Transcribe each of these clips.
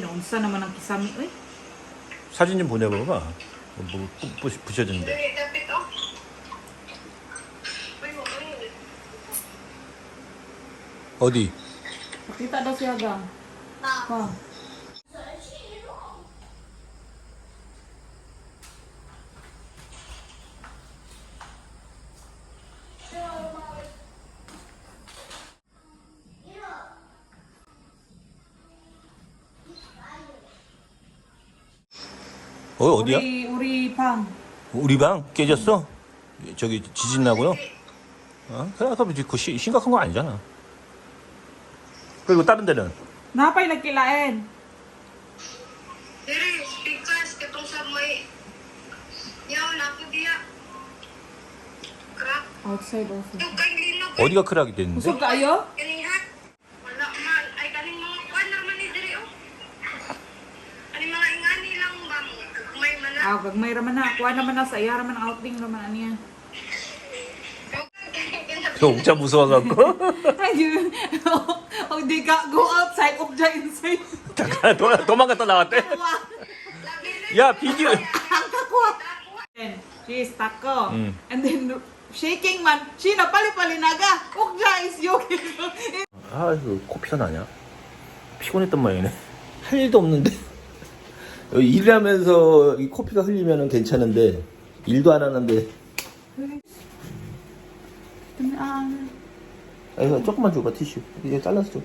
Na, unsa naman ang kisami, uy. 사진 좀 보내봐봐. 뭐 부, 부, oh. Uy. 어디? Daw siya, gang. 어 어디야? 우리, 우리 방. 우리 방 깨졌어? 저기 지진 나고요? 어? 그래 아까 그 시- 심각한 거 아니잖아. 그리고 다른 데는 Napay nagkilain. Dili, because katong sa may yaw na ako diya. Crack. Outside also. Yung kay linog. 어디가 크락이 됐는데? Kanihat. Wala May mana. Ah, gagmay raman na. Kuha naman na sa iya raman ang outing raman niya. 저 옥자 무서워갖고 Ayun. Oh, di ka go outside, ugja inside. 잠깐 도, 도망갔다 나왔대. 야 비디오. Ang kakwa. Then, she is tako. Mm. And then, shaking man, she na pali-palinaga. Ugja is yogi. 아 이거 코피가 나냐? 피곤했단 말이네. 할 일도 없는데. 일하면서 이 코피가 흘리면 괜찮은데 일도 안 하는데. Ah. 아, 이거 조금만 줘봐 티슈. 이거 잘라서 줘.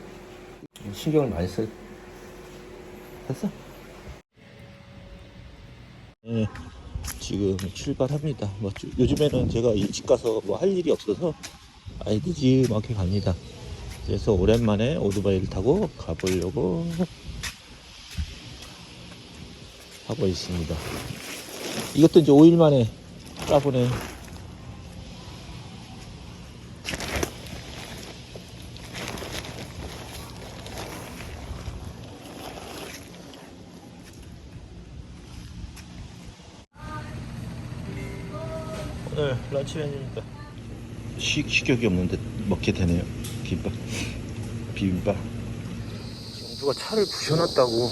신경을 많이 써. 됐어? 네, 지금 출발합니다. 뭐 주- 요즘에는 제가 일찍 가서 뭐 할 일이 없어서 아예 늦지막게 갑니다. 그래서 오랜만에 오토바이를 타고 가보려고 하고 있습니다. 이것도 이제 5일 만에 까보네. 오늘 런치 메뉴니까. 식, 식욕이 없는데 먹게 되네요. 김밥. 비빔밥. 영주가 차를 부셔놨다고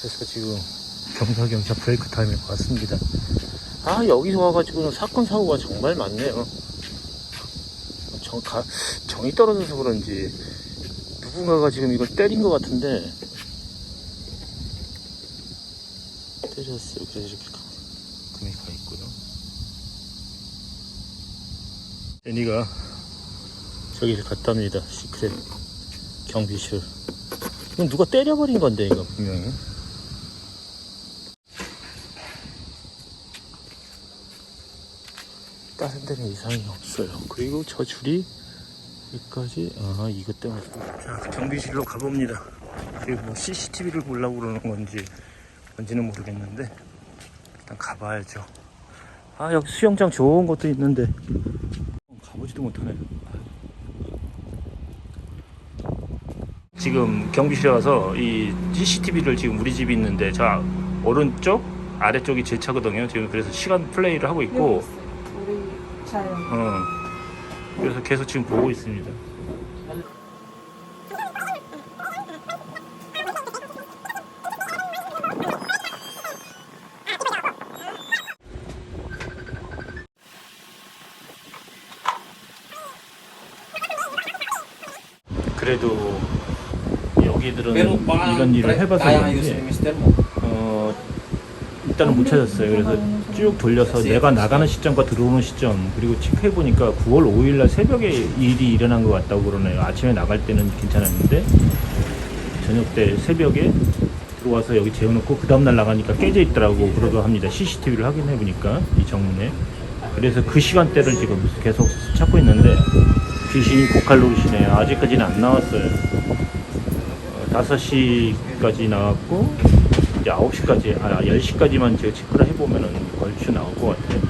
그래서 지금 경사경사 브레이크 타임에 왔습니다. 아 여기서 와가지고는 사건 사고가 정말 많네요. 정, 가, 정이 떨어져서 그런지 누군가가 지금 이걸 때린 것 같은데. 때렸어요. 그래서 이렇게 금이 가 있고요. 애니가 저기를 갔답니다. 시크릿 경비실. 이건 누가 때려버린 건데 이거 분명히 다른 데는 이상이 없어요. 그리고 저 줄이 여기까지 아 이것 때문에. 자 경비실로 가봅니다. 지금 뭐 CCTV를 보려고 그러는 건지 뭔지는 모르겠는데 일단 가봐야죠. 아 여기 수영장 좋은 것도 있는데. 가보지도 못하네. 지금 경비실에 와서 이 CCTV를 지금 우리 집이 있는데 저 오른쪽 아래쪽이 제 차거든요. 지금 그래서 시간 플레이를 하고 있고, 차요. 어, 그래서 계속 지금 보고 있습니다. 그래도 여기들은 이런 일을 해봐서 그런지 일단은 못 찾았어요. 그래서 쭉 돌려서 내가 나가는 시점과 들어오는 시점 그리고 체크해 보니까 9월 5일 날 새벽에 일이 일어난 것 같다고 그러네요. 아침에 나갈 때는 괜찮았는데 저녁 때 새벽에 들어와서 여기 재워놓고 그 다음날 나가니까 깨져 있더라고 그러고 합니다. CCTV를 확인해 보니까 이 정문에 그래서 그 시간대를 지금 계속 찾고 있는데 귀신이 고칼로리시네요. 아직까지는 안 나왔어요. 어, 5시까지 나왔고 이제 9시까지 아 10시까지만 제가 체크를 해보면은 얼추 나올 것 같아요.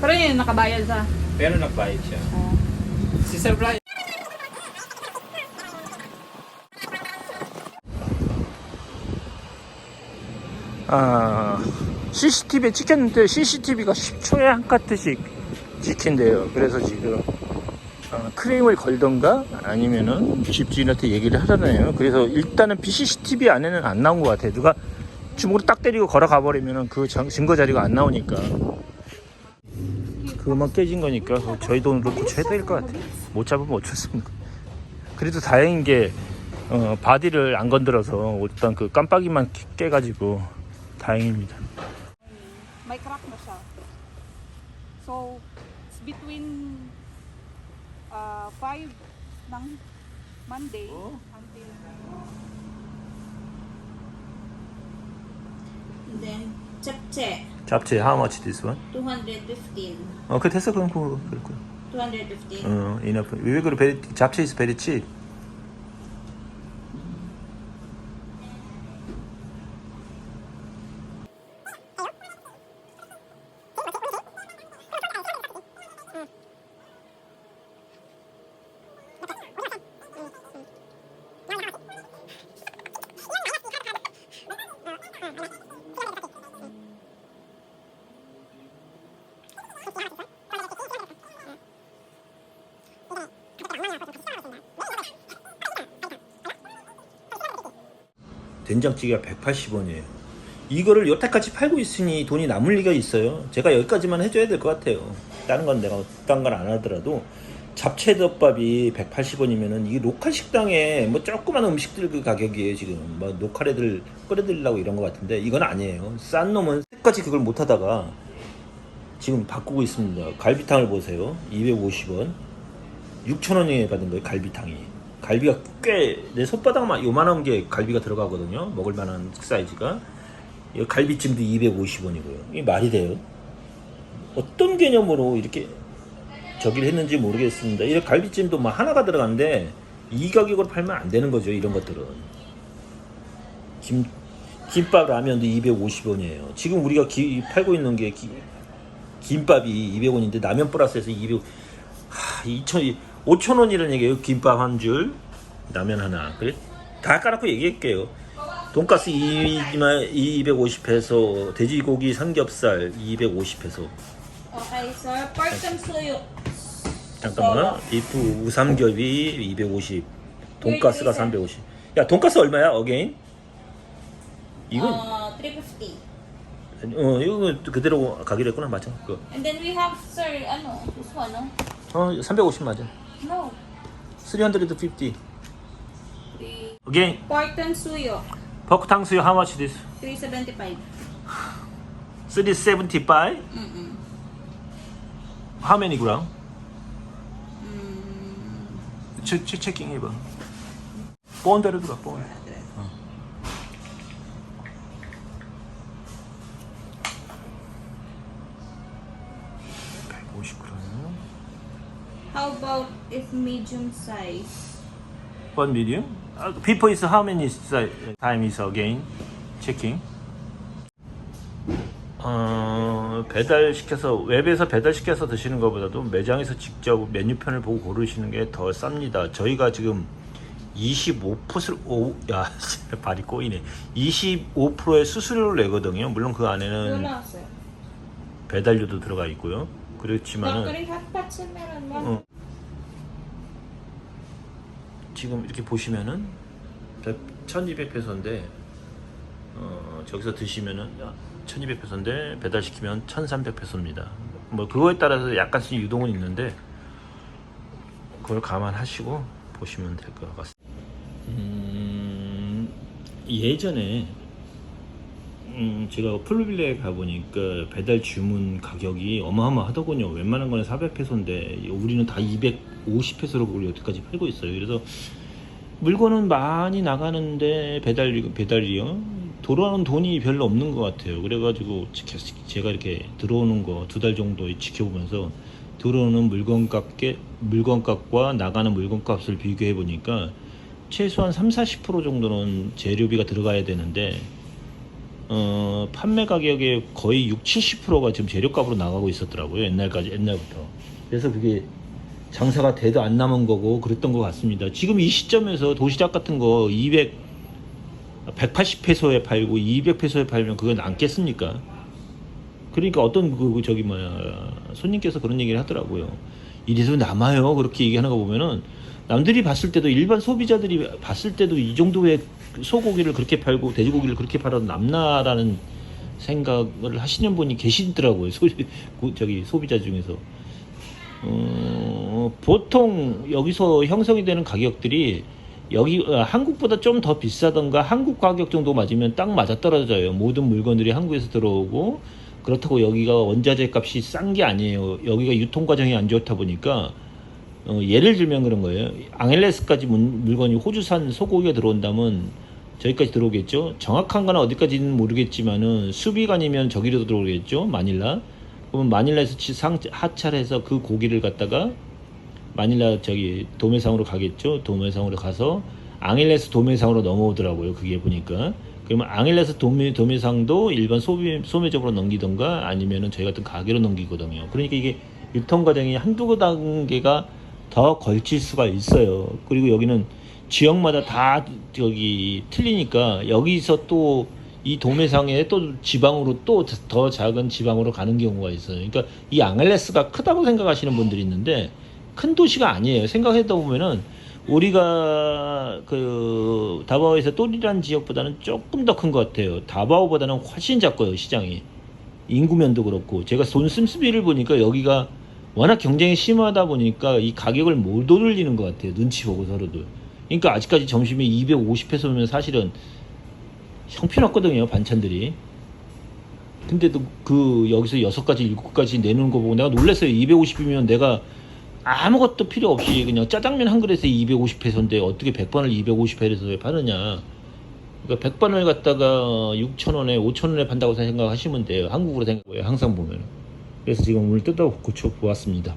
Pero yun, nakabayad sa... Pero nagbayad siya. Oh. Si Sir Brian. 아 CCTV에 찍혔는데 CCTV가 10초에 한 카트씩 찍힌대요. 그래서 지금 어, 크레임을 걸던가 아니면은 집주인한테 얘기를 하잖아요. 그래서 일단은 CCTV 안에는 안 나온 것 같아요. 누가 주먹으로 딱 때리고 걸어가 버리면은 그 정- 증거 자료가 안 나오니까 그것만 깨진 거니까 저희 돈으로 고쳐야 될 것 같아요. 못 잡으면 어쩔 수 없는 거. 그래도 다행인 게 어, 바디를 안 건드려서 일단 그 깜빡이만 깨- 깨가지고 다행입니다. may crack. So, it's between uh, 5 ng Monday until And then japchae, 잡채 how much this one? 215. 어, 그 됐어 그럼 그거 그렇고. 215. 어, enough. 왜 그래? 베리, 잡채 is very cheap. 된장찌개가 180원이에요. 이거를 여태까지 팔고 있으니 돈이 남을 리가 있어요. 제가 여기까지만 해줘야 될 것 같아요. 다른 건 내가 딴건안 하더라도 잡채덮밥이 180원이면은 이 로컬 식당에 뭐 조그만 음식들 그 가격이에요 지금 뭐 로컬 애들 끓여드리려고 이런 것 같은데 이건 아니에요. 싼 놈은 끝까지 그걸 못 하다가 지금 바꾸고 있습니다. 갈비탕을 보세요. 250원. 6,000원에 받은 거예요, 갈비탕이. 갈비가 꽤, 내 손바닥만 요만한 게 갈비가 들어가거든요. 먹을 만한 사이즈가. 이 갈비찜도 250원이고요. 이게 말이 돼요? 어떤 개념으로 이렇게 저기를 했는지 모르겠습니다. 이 갈비찜도 뭐 하나가 들어가는데 이 가격으로 팔면 안 되는 거죠, 이런 것들은. 김, 김밥 라면도 250원이에요. 지금 우리가 기- 팔고 있는 게 기- 김밥이 200원인데 라면 플러스해서 200 하, 2천 5천 원이라는 얘기예요. 김밥 한 줄, 라면 하나. 그래? 다 까놓고 얘기할게요. 돈가스 250회서 돼지고기 삼겹살 250회서 Okay, sir. Pork and suyo. 잠깐만 비프 우삼겹이 250 돈가스가 350 야 돈가스 얼마야 어게인? 이건 Uh, 350. 어 이거 그대로 가기로 했구나 맞아 그거 And then we have, sir, ano, this one, no? 어 350 맞아 No. 350 Three. 어게인 Pork and suyo, 버크 탕수육 how much this? 375. 375 Mm-mm. how many gram? Mm, 체, 체, 체킹 해봐 본대로 들어 본 if medium size? One medium? Uh, people is how many si- time is again checking? 어, 배달 시켜서 웹에서 배달 시켜서 드시는 것보다도 매장에서 직접 메뉴편을 보고 고르시는 게 더 쌉니다. 저희가 지금 25%를 오, 야 발이 꼬이네. 25%의 수수료를 내거든요. 물론 그 안에는. 배달료도 들어가 있고요. 그렇지만은? 어. 지금 이렇게 보시면은 1200페소인데 어, 저기서 드시면은 1200페소인데 배달시키면 1300페소입니다. 뭐 그거에 따라서 약간씩 유동은 있는데 그걸 감안하시고 보시면 될 것 같습니다. 음, 예전에 음, 제가 플루빌레에 가보니까 배달 주문 가격이 어마어마하더군요. 웬만한 거는 400페소인데 우리는 다 250페소로 그걸 여태까지 팔고 있어요. 그래서 물건은 많이 나가는데 배달 배달이요. 돌아오는 돈이 별로 없는 것 같아요. 그래가지고 제가 이렇게 들어오는 거 두 달 정도 지켜보면서 들어오는 물건 값게 물건 값과 나가는 물건 값을 비교해 보니까 최소한 3, 40% 정도는 재료비가 들어가야 되는데 어, 판매 가격의 거의 6, 70%가 지금 재료값으로 나가고 있었더라고요. 옛날까지 옛날부터. 그래서 그게 장사가 대도 안 남은 거고 그랬던 것 같습니다. 지금 이 시점에서 도시락 같은 거 200, 180페소에 팔고 200페소에 팔면 그건 남겠습니까? 그러니까 어떤 그 저기 뭐야 손님께서 그런 얘기를 하더라고요. 이래서 남아요. 그렇게 얘기하는 거 보면은 남들이 봤을 때도 일반 소비자들이 봤을 때도 이 정도의 소고기를 그렇게 팔고 돼지고기를 그렇게 팔아도 남나라는 생각을 하시는 분이 계시더라고요. 소, 고- 저기 소비자 중에서. 어, 보통 여기서 형성이 되는 가격들이 여기 어, 한국보다 좀 더 비싸던가 한국 가격 정도 맞으면 딱 맞아 떨어져요. 모든 물건들이 한국에서 들어오고 그렇다고 여기가 원자재 값이 싼 게 아니에요. 여기가 유통 과정이 안 좋다 보니까 어, 예를 들면 그런 거예요. 앙헬레스까지 문- 물건이 호주산 소고기가 들어온다면 저기까지 들어오겠죠. 정확한 건 어디까지는 모르겠지만은 수비관이면 저기로 들어오겠죠. 마닐라. 그러면 마닐라에서 치- 상 하차해서 그 고기를 갖다가 마닐라 저기 도매상으로 가겠죠. 도매상으로 가서 앙헬레스 도매상으로 넘어오더라고요. 그게 보니까. 그러면 앙헬레스 도매, 도매상도 일반 소비, 소매점으로 넘기던가 아니면은 저희 같은 가게로 넘기거든요. 그러니까 이게 유통 과정이 한두 단계가 더 걸칠 수가 있어요. 그리고 여기는 지역마다 다 저기 틀리니까 여기서 또 이 도매상에 또 지방으로 또 더 작은 지방으로 가는 경우가 있어요. 그러니까 이 앙헬레스가 크다고 생각하시는 분들이 있는데 큰 도시가 아니에요. 생각해다 보면은 우리가 그 다바오에서 또리란 지역보다는 조금 더 큰 것 같아요. 다바오보다는 훨씬 작고요 시장이 인구면도 그렇고 제가 돈 씀씀이를 보니까 여기가 워낙 경쟁이 심하다 보니까 이 가격을 못 올리는 것 같아요. 눈치 보고 서로도. 그러니까 아직까지 점심에 250페소면 사실은 형편없거든요 반찬들이. 근데도 그 여기서 여섯 가지 일곱 가지 내놓은 거 보고 내가 놀랐어요. 250이면 내가 아무것도 필요 없이 그냥 짜장면 한 그릇에 250페소인데 어떻게 100번을 250페소에 파느냐. 그러니까 100번을 갖다가 6,000원에 5,000원에 판다고 생각하시면 돼요. 한국으로 생각해요. 항상 보면. 그래서 지금 오늘 뜯어 고쳐 보았습니다.